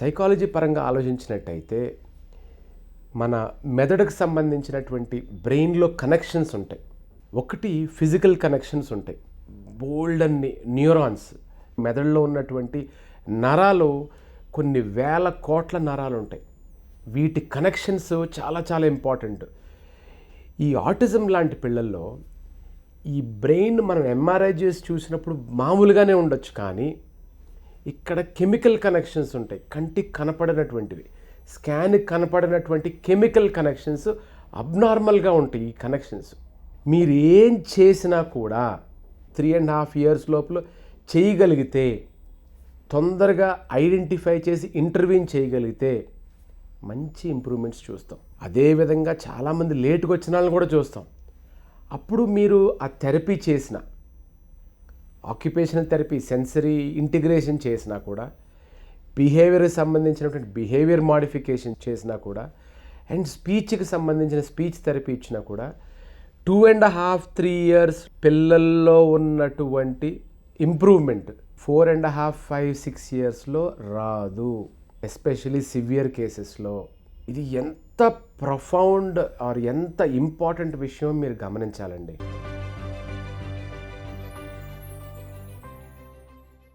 Psychology పరంగా ఆలోచించినట్టయితే మన మెదడుకు సంబంధించినటువంటి బ్రెయిన్లో కనెక్షన్స్ ఉంటాయి. ఒకటి ఫిజికల్ కనెక్షన్స్ ఉంటాయి. బోల్డ్ అన్ని న్యూరాన్స్. మెదడులో ఉన్నటువంటి నరాలు కొన్ని వేల కోట్ల నరాలు ఉంటాయి. వీటి కనెక్షన్స్ చాలా చాలా ఇంపార్టెంట్. ఈ ఆటిజం లాంటి పిల్లల్లో ఈ బ్రెయిన్ మనం ఎంఆర్ఐ చేసి చూసినప్పుడు మామూలుగానే ఉండొచ్చు కానీ ఇక్కడ కెమికల్ కనెక్షన్స్ ఉంటాయి. కంటికి కనపడినటువంటివి. స్కాన్కి కనపడినటువంటి కెమికల్ కనెక్షన్స్ అబ్నార్మల్గా ఉంటాయి ఈ కనెక్షన్స్. మీరు ఏం చేసినా కూడా త్రీ అండ్ హాఫ్ ఇయర్స్ లోపల చేయగలిగితే తొందరగా ఐడెంటిఫై చేసి ఇంటర్వ్యూన్ చేయగలిగితే మంచి ఇంప్రూవ్మెంట్స్ చూస్తాం. అదేవిధంగా చాలామంది లేటుగా వచ్చిన వాళ్ళని కూడా చూస్తాం. అప్పుడు మీరు ఆ థెరపీ చేసిన ఆక్యుపేషనల్ థెరపీ సెన్సరీ ఇంటిగ్రేషన్ చేసినా కూడా బిహేవియర్కి సంబంధించినటువంటి బిహేవియర్ మాడిఫికేషన్ చేసినా కూడా అండ్ స్పీచ్కి సంబంధించిన స్పీచ్ థెరపీ ఇచ్చినా కూడా two and half three years పిల్లల్లో ఉన్నటువంటి improvement four and half five six ఇయర్స్లో రాదు. ఎస్పెషలీ సివియర్ కేసెస్లో ఇది ఎంత ప్రొఫౌండ్ ఆర్ ఎంత ఇంపార్టెంట్ విషయం మీరు గమనించాలండి?